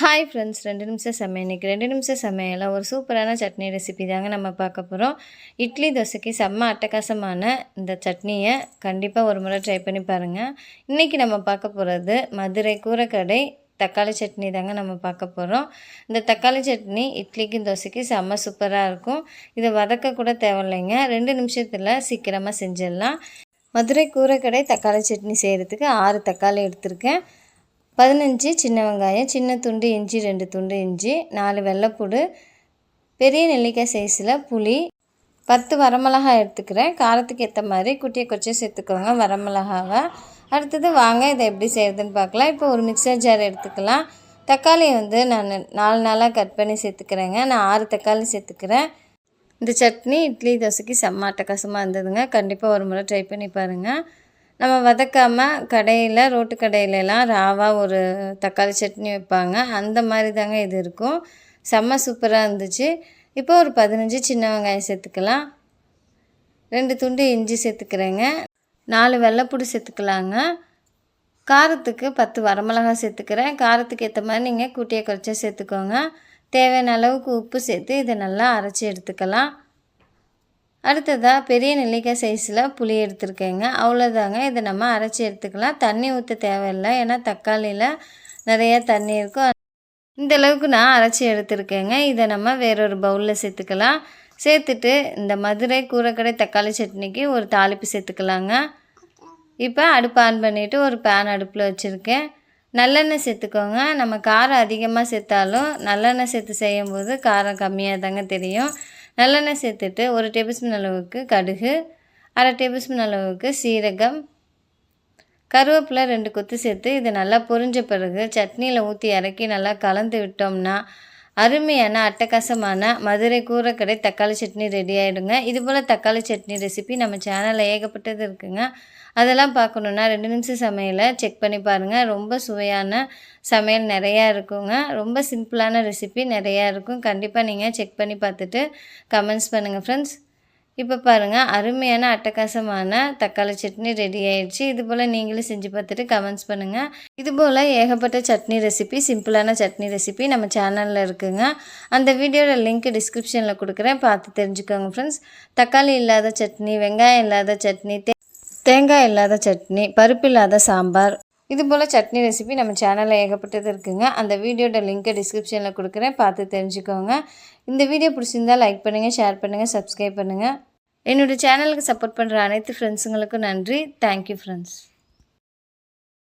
Hi friends ரெண்டு நிமிஷம் சமையல். இன்றைக்கி ரெண்டு நிமிஷம் சமையலில் ஒரு சூப்பரான சட்னி ரெசிபி தாங்க நம்ம பார்க்க போகிறோம் இட்லி தோசைக்கு செம்ம அட்டகாசமான இந்த சட்னியை கண்டிப்பாக ஒரு முறை ட்ரை பண்ணி பாருங்கள் இன்றைக்கி நம்ம பார்க்க போகிறது மதுரை கூரைக்கடை தக்காளி சட்னி தாங்க நம்ம பார்க்க போகிறோம் இந்த தக்காளி சட்னி இட்லிக்கும் தோசைக்கு செம்ம சூப்பராக இருக்கும். இதை வதக்க கூட தேவையில்லைங்க. ரெண்டு நிமிஷத்தில் சீக்கிரமாக செஞ்சிடலாம். மதுரை கூரைக்கடை தக்காளி சட்னி செய்கிறதுக்கு ஆறு தக்காளி எடுத்திருக்கேன். பதினஞ்சு சின்ன வெங்காயம் சின்ன துண்டு இஞ்சி ரெண்டு துண்டு இஞ்சி நாலு வெள்ளைப்பூடு பெரிய நெல்லிக்காய் சைஸில் புளி பத்து வரமிளகாய் எடுத்துக்கிறேன். காரத்துக்கு ஏற்ற மாதிரி குட்டியை கொச்சை சேர்த்துக்கோங்க வரமிளகாவை. அடுத்தது வாங்க இதை எப்படி செய்கிறதுன்னு பார்க்கலாம். இப்போ ஒரு மிக்சர் ஜார் எடுத்துக்கலாம். தக்காளியை வந்து நான் நாலு நாளாக கட் பண்ணி சேர்த்துக்கிறேங்க. நான் ஆறு தக்காளி சேர்த்துக்கிறேன். இந்த சட்னி இட்லி தோசைக்கு செம்ம அட்டகாசமாக இருந்ததுங்க. கண்டிப்பாக ஒரு முறை ட்ரை பண்ணி பாருங்கள் நம்ம வதக்காமல் கடையில் ரோட்டு கடையிலலாம் ராவாக ஒரு தக்காளி சட்னி வைப்பாங்க. அந்த மாதிரி தாங்க இது இருக்கும். செம்ம சூப்பராக இருந்துச்சு. இப்போ ஒரு பதினஞ்சு சின்ன வெங்காயம் சேர்த்துக்கலாம். ரெண்டு துண்டு இஞ்சி சேர்த்துக்கிறேங்க. நாலு வெள்ளைப்பூடி சேர்த்துக்கலாங்க. காரத்துக்கு பத்து வரமிளகாய் சேர்த்துக்கிறேன். காரத்துக்கு ஏற்ற மாதிரி நீங்கள் கூட்டியை குறைச்சா சேர்த்துக்கோங்க. தேவையான அளவுக்கு உப்பு சேர்த்து இதை நல்லா அரைச்சி எடுத்துக்கலாம். அடுத்ததாக பெரிய நெல்லிக்காய் சைஸில் புளி எடுத்துருக்கேங்க. அவ்வளோதாங்க இதை நம்ம அரைச்சி எடுத்துக்கலாம். தண்ணி ஊற்ற தேவையில்லை. ஏன்னா தக்காளியில் நிறையா தண்ணி இருக்கும். இந்த அளவுக்கு நான் அரைச்சி எடுத்துருக்கேங்க. இதை நம்ம வேறொரு பவுலில் சேர்த்துக்கலாம். சேர்த்துட்டு இந்த மதுரை கூரைக்கடை தக்காளி சட்னிக்கு ஒரு தாளிப்பு சேர்த்துக்கலாங்க. இப்போ அடுப்பு ஆன் பண்ணிவிட்டு ஒரு பேன் அடுப்பில் வச்சுருக்கேன். நல்லெண்ணெய் சேர்த்துக்கோங்க. நம்ம காரம் அதிகமாக சேர்த்தாலும் நல்லெண்ணெய் சேர்த்து செய்யும்போது காரம் கம்மியாக தாங்க தெரியும். நல்லெண்ணெய் சேர்த்துட்டு ஒரு டேபிள் ஸ்பூன் அளவுக்கு கடுகு அரை டேபிள் ஸ்பூன் அளவுக்கு சீரகம் கருவேப்பிலை ரெண்டு கொத்து சேர்த்து இது நல்லா பொரிஞ்ச பிறகு சட்னியில் ஊற்றி இறக்கி நல்லா கலந்து விட்டோம்னா அருமையான அட்டகாசமான மதுரை கூரைக்கடை தக்காளி சட்னி ரெடி ஆகிடுங்க இது போல் தக்காளி சட்னி ரெசிபி நம்ம சேனலில் ஏகப்பட்டது இருக்குங்க. அதெல்லாம் பார்க்கணுன்னா ரெண்டு நிமிஷம் சமையலை செக் பண்ணி பாருங்கள் ரொம்ப சுவையான சமையல் நிறையா இருக்குங்க. ரொம்ப சிம்பிளான ரெசிபி நிறையா இருக்கும். கண்டிப்பாக நீங்கள் செக் பண்ணி பார்த்துட்டு கமெண்ட்ஸ் பண்ணுங்கள் ஃப்ரெண்ட்ஸ் இப்போ பாருங்கள் அருமையான அட்டகாசமான தக்காளி சட்னி ரெடி ஆயிடுச்சு. இது போல் நீங்களும் செஞ்சு பார்த்துட்டு கமெண்ட்ஸ் பண்ணுங்கள் இது போல் ஏகப்பட்ட சட்னி ரெசிபி சிம்பிளான சட்னி ரெசிபி நம்ம சேனலில் இருக்குங்க. அந்த வீடியோட லிங்க் டிஸ்கிரிப்ஷனில் கொடுக்குறேன். பார்த்து தெரிஞ்சுக்கோங்க ஃப்ரெண்ட்ஸ் தக்காளி இல்லாத சட்னி வெங்காயம் இல்லாத சட்னி தேங்காய் இல்லாத சட்னி பருப்பு இல்லாத சாம்பார். இது போல் சட்னி ரெசிபி நம்ம சேனலில் ஏகப்பட்டது இருக்குங்க. அந்த வீடியோட லிங்க்கை டிஸ்கிரிப்ஷனில் கொடுக்குறேன். பார்த்து தெரிஞ்சுக்கோங்க. இந்த வீடியோ பிடிச்சிருந்தால் லைக் பண்ணுங்கள் ஷேர் பண்ணுங்கள் சப்ஸ்கிரைப் பண்ணுங்கள் என்னோடய சேனலுக்கு சப்போர்ட் பண்ணுற அனைத்து ஃப்ரெண்ட்ஸுங்களுக்கும் நன்றி. Thank you friends